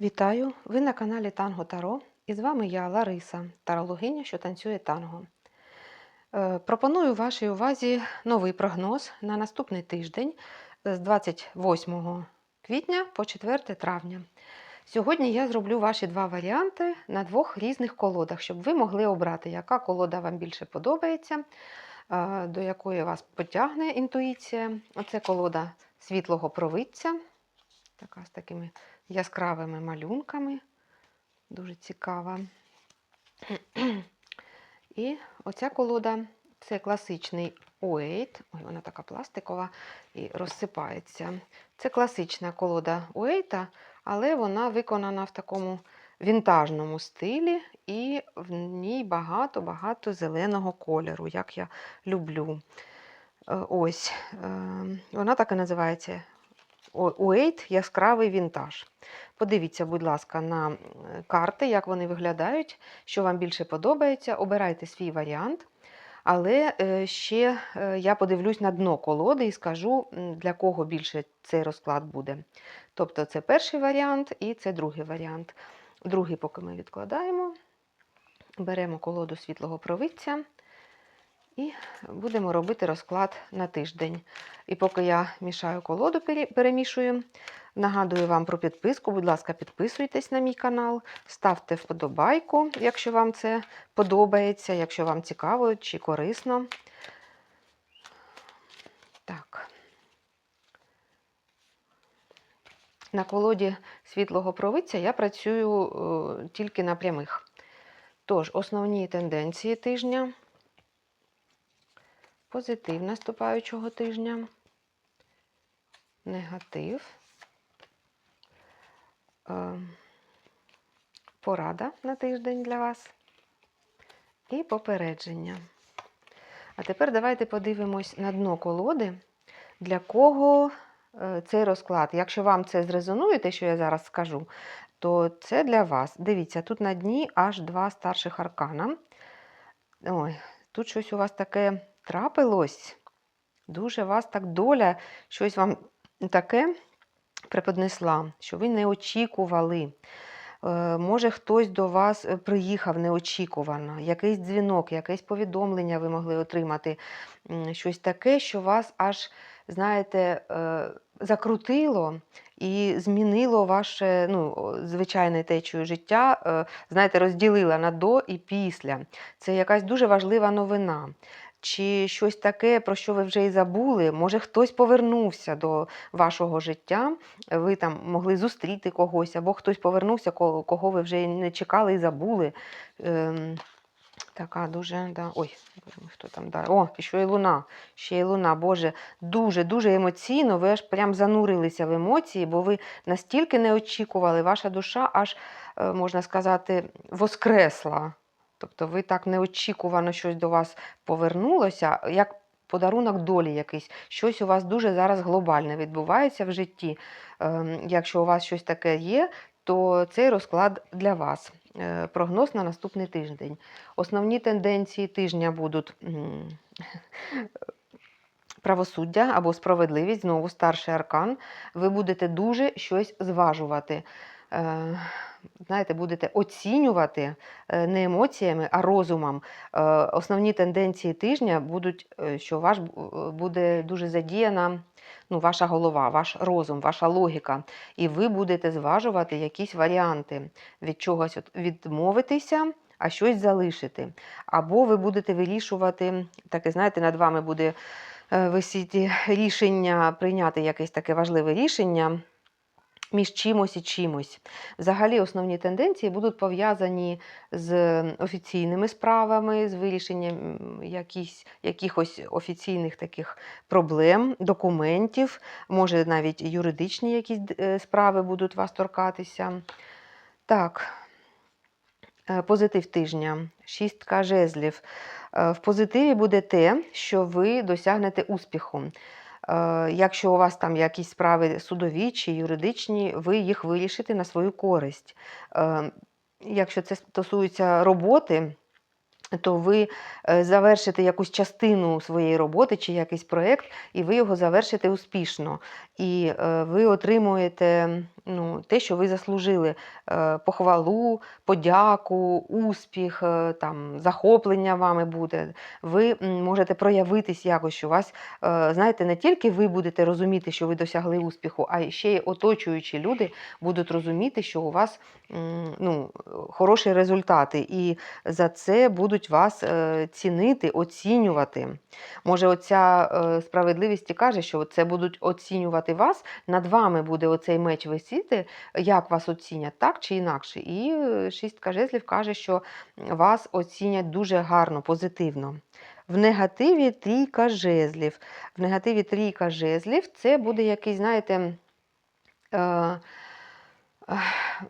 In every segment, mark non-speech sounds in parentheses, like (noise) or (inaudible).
Вітаю! Ви на каналі Танго Таро і з вами я, Лариса, тарологиня, що танцює танго. Е, Пропоную вашій увазі новий прогноз на наступний тиждень з 28 квітня по 4 травня. Сьогодні я зроблю ваші два варіанти на двох різних колодах, щоб ви могли обрати, яка колода вам більше подобається, е, до якої вас потягне інтуїція. Оце колода світлого провидця, така з такими яскравими малюнками. Дуже цікава. І оця колода це класичний Уейт. Ой, вона така пластикова і розсипається. Це класична колода Уейта, але вона виконана в такому вінтажному стилі, і в ній багато-багато зеленого кольору, як я люблю. Е, Ось, е, вона так і називається Уейт яскравий вінтаж. Подивіться, будь ласка, на карти, як вони виглядають, що вам більше подобається. Обирайте свій варіант. Але е, ще е, я подивлюсь на дно колоди і скажу, для кого більше цей розклад буде. Тобто це перший варіант і це другий варіант. Другий, поки ми відкладаємо, беремо колоду світлого провидця і будемо робити розклад на тиждень. І поки я мішаю колоду, перемішую, нагадую вам про підписку. Будь ласка, підписуйтесь на мій канал, ставте вподобайку, якщо вам це подобається, якщо вам цікаво чи корисно. Так. На колоді світлого провидця я працюю е, тільки на прямих. Тож, основні тенденції тижня позитив наступаючого тижня, негатив, е, порада на тиждень для вас і попередження. А тепер давайте подивимось на дно колоди, для кого е, цей розклад. Якщо вам це зрезонує, те, що я зараз скажу, то це для вас. Дивіться, тут на дні аж два старших аркана. Ой, тут щось у вас таке трапилось. Дуже вас так доля, щось вам таке преподнесла, що ви не очікували. Е, Може, хтось до вас е, приїхав неочікувано, якийсь дзвінок, якесь повідомлення ви могли отримати, щось таке, що вас аж, знаєте, е, закрутило і змінило ваше ну, звичайне течію життя, знаєте, розділила на до і після. Це якась дуже важлива новина. Чи щось таке, про що ви вже і забули, може хтось повернувся до вашого життя, ви там могли зустріти когось, або хтось повернувся, кого ви вже не чекали і забули. Ем, така дуже, да. Ой, хто там далі? О, і ще й луна. Ще й луна. Боже, дуже-дуже емоційно. Ви аж прям занурилися в емоції, бо ви настільки не очікували, ваша душа аж, е, можна сказати, воскресла. Тобто ви так неочікувано щось до вас повернулося, як подарунок долі якийсь. Щось у вас дуже зараз глобальне відбувається в житті. Ем, Якщо у вас щось таке є, то цей розклад для вас. Е, Прогноз на наступний тиждень. Основні тенденції тижня будуть правосуддя або справедливість, знову старший аркан. Ви будете дуже щось зважувати. Е, Знаєте, будете оцінювати е, не емоціями, а розумом. Е, Основні тенденції тижня будуть, що ваш буде дуже задіяна ну, ваша голова, ваш розум, ваша логіка. І ви будете зважувати якісь варіанти від чогось відмовитися, а щось залишити. Або ви будете вирішувати, таке, знаєте, над вами буде висіти рішення, прийняти якесь таке важливе рішення між чимось і чимось. Взагалі, основні тенденції будуть пов'язані з офіційними справами, з вирішенням якісь, якихось офіційних таких проблем, документів, може навіть юридичні якісь е, справи будуть вас торкатися. Так, е, позитив тижня, шістка жезлів. Е, В позитиві буде те, що ви досягнете успіху. Е, Якщо у вас там якісь справи судові чи юридичні, ви їх вирішите на свою користь. Е, Якщо це стосується роботи, то ви е, завершите якусь частину своєї роботи чи якийсь проєкт, і ви його завершите успішно. і е, ви отримуєте ну, те, що ви заслужили: е, похвалу, подяку, успіх, там, захоплення вами буде. Ви можете проявитись якось, що вас, знаєте, не тільки ви будете розуміти, що ви досягли успіху, а ще й оточуючі люди будуть розуміти, що у вас ну, хороші результати, і за це будуть вас е, цінити, оцінювати. Може, оця е, справедливість і каже, що це будуть оцінювати вас, над вами буде оцей меч висіти, як вас оцінять, так чи інакше. І е, шістка жезлів каже, що вас оцінять дуже гарно, позитивно. В негативі трійка жезлів. В негативі трійка жезлів це буде якийсь, знаєте,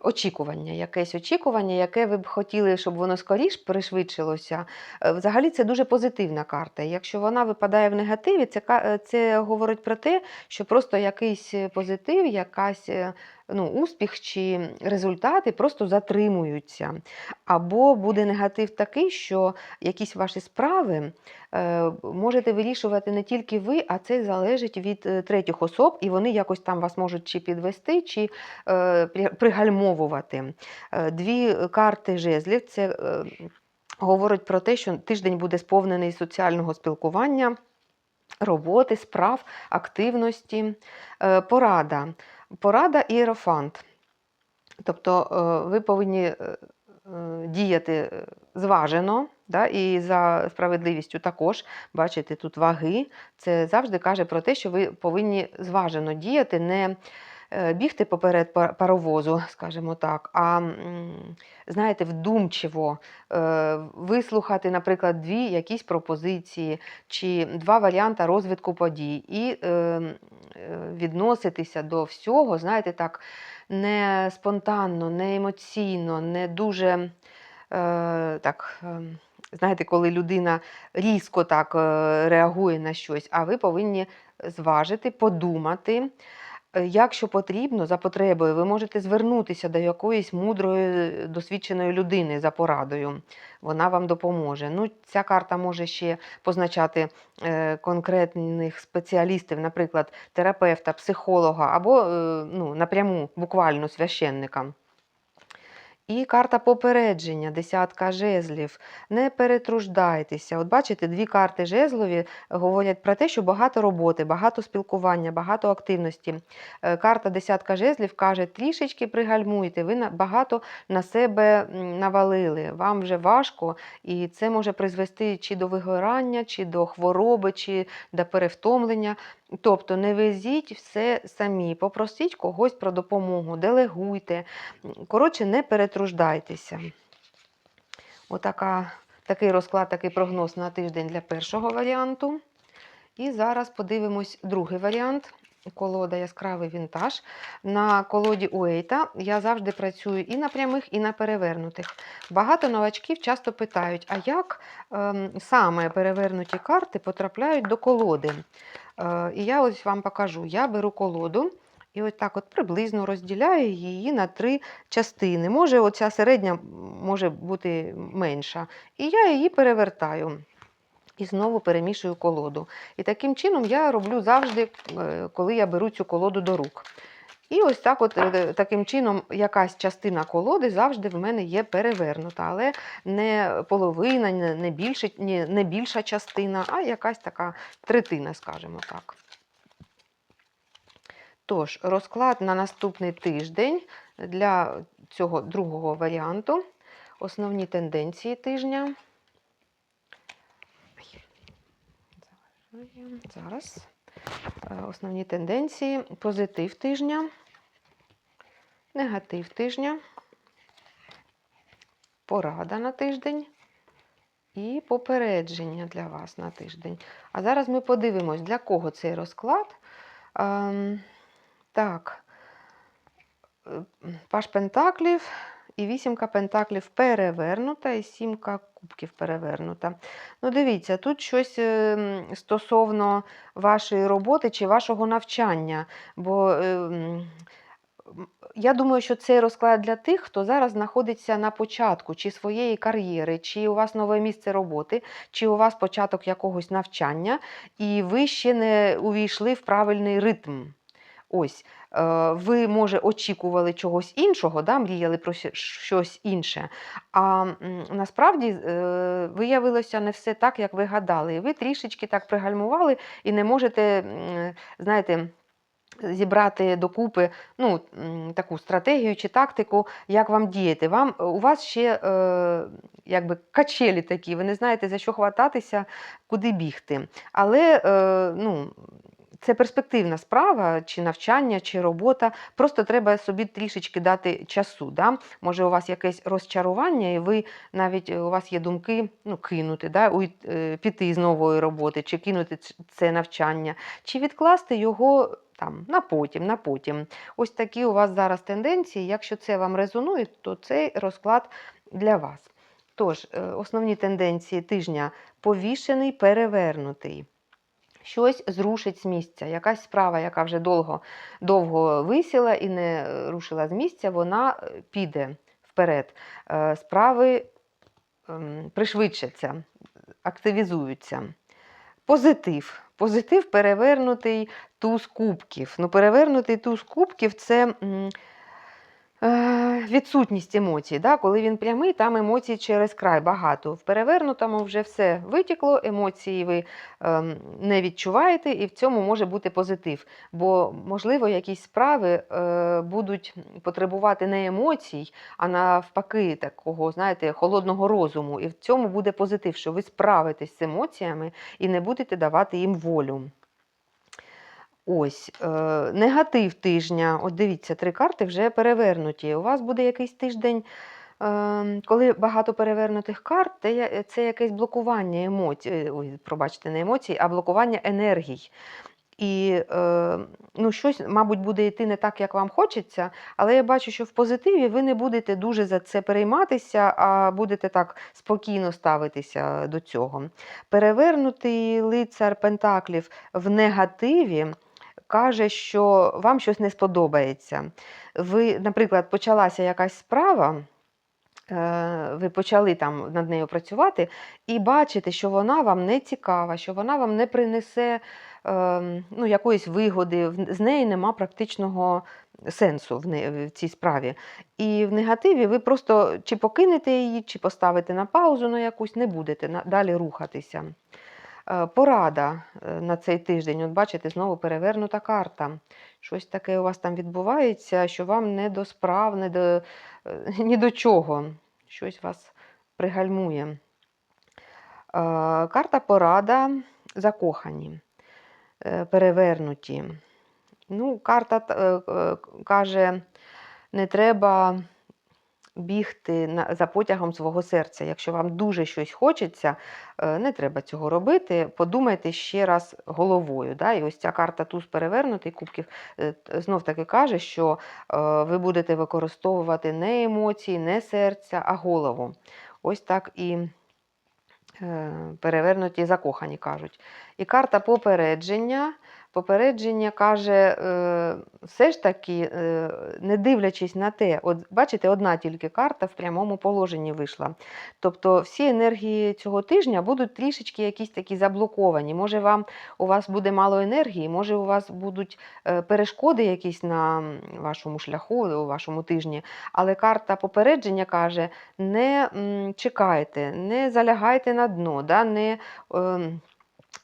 очікування, якесь очікування, яке ви б хотіли, щоб воно скоріш пришвидшилося. Е, Взагалі це дуже позитивна карта. Якщо вона випадає в негативі, це, е, це говорить про те, що просто якийсь е, позитив, якась ну, успіх чи результати просто затримуються. Або буде негатив такий, що якісь ваші справи е, можете вирішувати не тільки ви, а це залежить від е, третіх особ, і вони якось там вас можуть чи підвести, чи е, пригальмовувати. Дві карти жезлів це говорить про те, що тиждень буде сповнений соціального спілкування, роботи, справ, активності. Порада. Порада іерофант. Тобто е, ви повинні е, е, діяти зважено, да, і за справедливістю також. Бачите, тут ваги. Це завжди каже про те, що ви повинні зважено діяти, не бігти поперед паровозу, скажімо так, а знаєте, вдумчиво е, вислухати, наприклад, дві якісь пропозиції чи два варіанти розвитку подій, і е, е, відноситися до всього, знаєте, так, не спонтанно, не емоційно, не дуже е, так. е, Знаєте, коли людина різко так е, реагує на щось, а ви повинні зважити, подумати. Е, Якщо потрібно, за потребою, ви можете звернутися до якоїсь мудрої, е, досвідченої людини за порадою. Вона вам допоможе. Ну, ця карта може ще позначати е, конкретних спеціалістів, наприклад, терапевта, психолога або ну, напряму буквально священника. І карта попередження, десятка жезлів. Не перетруждайтеся. От бачите, дві карти жезлові говорять про те, що багато роботи, багато спілкування, багато активності. Е, Карта десятка жезлів каже, трішечки пригальмуйте, ви багато на себе навалили, вам вже важко, і це може призвести чи до вигорання, чи до хвороби, чи до перевтомлення. Тобто не везіть все самі, попросіть когось про допомогу, делегуйте. Коротше, не перетруждайтеся. Отака, такий розклад, такий прогноз на тиждень для першого варіанту. І зараз подивимось другий варіант. Колода яскравий вінтаж. На колоді Уейта я завжди працюю і на прямих, і на перевернутих. Багато новачків часто питають, а як ем, саме перевернуті карти потрапляють до колоди? Е, і я ось вам покажу. Я беру колоду і ось так от приблизно розділяю її на три частини. Може, оця середня може бути менша. І я її перевертаю. І знову перемішую колоду. І таким чином я роблю завжди, е, коли я беру цю колоду до рук. І ось так, от е, таким чином, якась частина колоди завжди в мене є перевернута, але не половина, не, більше, не більша частина, а якась така третина, скажімо так. Тож, розклад на наступний тиждень для цього другого варіанту. Основні тенденції тижня. Зараз. Е, Основні тенденції. Позитив тижня, негатив тижня, порада на тиждень і попередження для вас на тиждень. А зараз ми подивимось, для кого цей розклад. Ем, так, Е, Паш Пентаклів і вісімка Пентаклів перевернута, і сімка кубків перевернута. Ну, дивіться, тут щось е, стосовно вашої роботи чи вашого навчання. Бо е, м, м, я думаю, що цей розклад для тих, хто зараз знаходиться на початку чи своєї кар'єри, чи у вас нове місце роботи, чи у вас початок якогось навчання, і ви ще не увійшли в правильний ритм. Ось, е, ви, може, очікували чогось іншого, да, мріяли про щось інше. А насправді е, виявилося не все так, як ви гадали. І ви трішечки так пригальмували і не можете, знаєте, зібрати докупи ну, таку стратегію чи тактику, як вам діяти. Вам, у вас ще е, якби качелі такі, ви не знаєте, за що хвататися, куди бігти. Але е, ну, це перспективна справа, чи навчання, чи робота. Просто треба собі трішечки дати часу. Да? Може, у вас якесь розчарування, і ви навіть е, у вас є думки ну, кинути, да? е, піти з нової роботи, чи кинути це навчання, чи відкласти його там, на потім, на потім. Ось такі у вас зараз тенденції. Якщо це вам резонує, то цей розклад для вас. Тож, е, основні тенденції тижня повішений, перевернутий. Щось зрушить з місця. Якась справа, яка вже довго, довго висіла і не рушила з місця, вона е, піде вперед. Е, Справи ем, пришвидшаться, активізуються. Позитив. Позитив перевернутий туз кубків. Ну, перевернутий туз кубків це відсутність емоцій. Да? Коли він прямий, там емоцій через край багато. В перевернутому вже все витікло, емоції ви ем, не відчуваєте, і в цьому може бути позитив. Бо, можливо, якісь справи е, будуть потребувати не емоцій, а навпаки, такого, знаєте, холодного розуму. І в цьому буде позитив, що ви справитесь з емоціями і не будете давати їм волю. Ось, е, негатив тижня. От дивіться, три карти вже перевернуті. У вас буде якийсь тиждень, е, коли багато перевернутих карт, це, якесь блокування емоцій, ой, пробачте, не емоцій, а блокування енергій. І е, ну, щось, мабуть, буде йти не так, як вам хочеться, але я бачу, що в позитиві ви не будете дуже за це перейматися, а будете так спокійно ставитися до цього. Перевернутий лицар Пентаклів в негативі каже, що вам щось не сподобається. Ви, наприклад, почалася якась справа. е, Ви почали там над нею працювати і бачите, що вона вам не цікава, що вона вам не принесе ем, ну, якоїсь вигоди, з неї нема практичного сенсу в, цій справі. І в негативі ви просто чи покинете її, чи поставите на паузу на якусь, не будете далі рухатися. Е, Порада е, на цей тиждень. От бачите, знову перевернута карта. Щось таке у вас там відбувається, що вам не до справ, не до, е, (laughs) ні до чого. Щось вас пригальмує. Карта порада закохані, перевернуті. Ну, карта каже, не треба бігти за потягом свого серця. Якщо вам дуже щось хочеться, е, не треба цього робити. Подумайте ще раз головою. Да? І ось ця карта туз перевернутий кубків е, знов таки каже, що е, ви будете використовувати не емоції, не серця, а голову. Ось так і перевернуті закохані кажуть. І карта попередження. Попередження каже, е, все ж таки, е, не дивлячись на те, от бачите, одна тільки карта в прямому положенні вийшла. Тобто всі енергії цього тижня будуть трішечки якісь такі заблоковані. Може, вам у вас буде мало енергії, може, у вас будуть е, перешкоди якісь на вашому шляху, у вашому тижні. Але карта попередження каже: не чекайте, не залягайте на дно, да, не.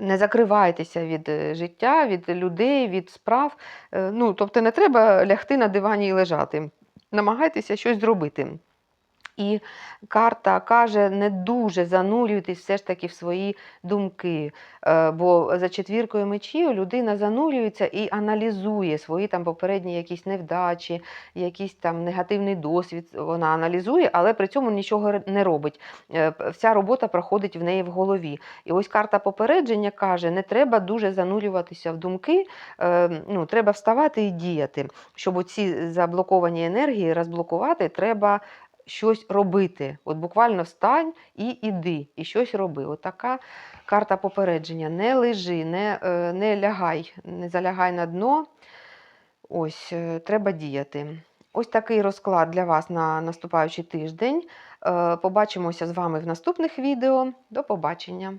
Не закривайтеся від е, життя, від людей, від справ. Е, Ну, тобто не треба лягти на дивані і лежати. Намагайтеся щось зробити. І карта каже, не дуже занурюйтесь все ж таки в свої думки. Е, Бо за четвіркою мечів людина занурюється і аналізує свої там попередні якісь невдачі, якийсь там негативний досвід. Вона аналізує, але при цьому нічого не робить. Е, Вся робота проходить в неї в голові. І ось карта попередження каже: не треба дуже занурюватися в думки, е, ну, треба вставати і діяти. Щоб оці заблоковані енергії розблокувати, треба щось робити. От буквально встань і іди, і щось роби. От така карта попередження. Не лежи, не, е, не лягай, не залягай на дно. Ось, е, треба діяти. Ось такий розклад для вас на наступаючий тиждень. Е, Побачимося з вами в наступних відео. До побачення!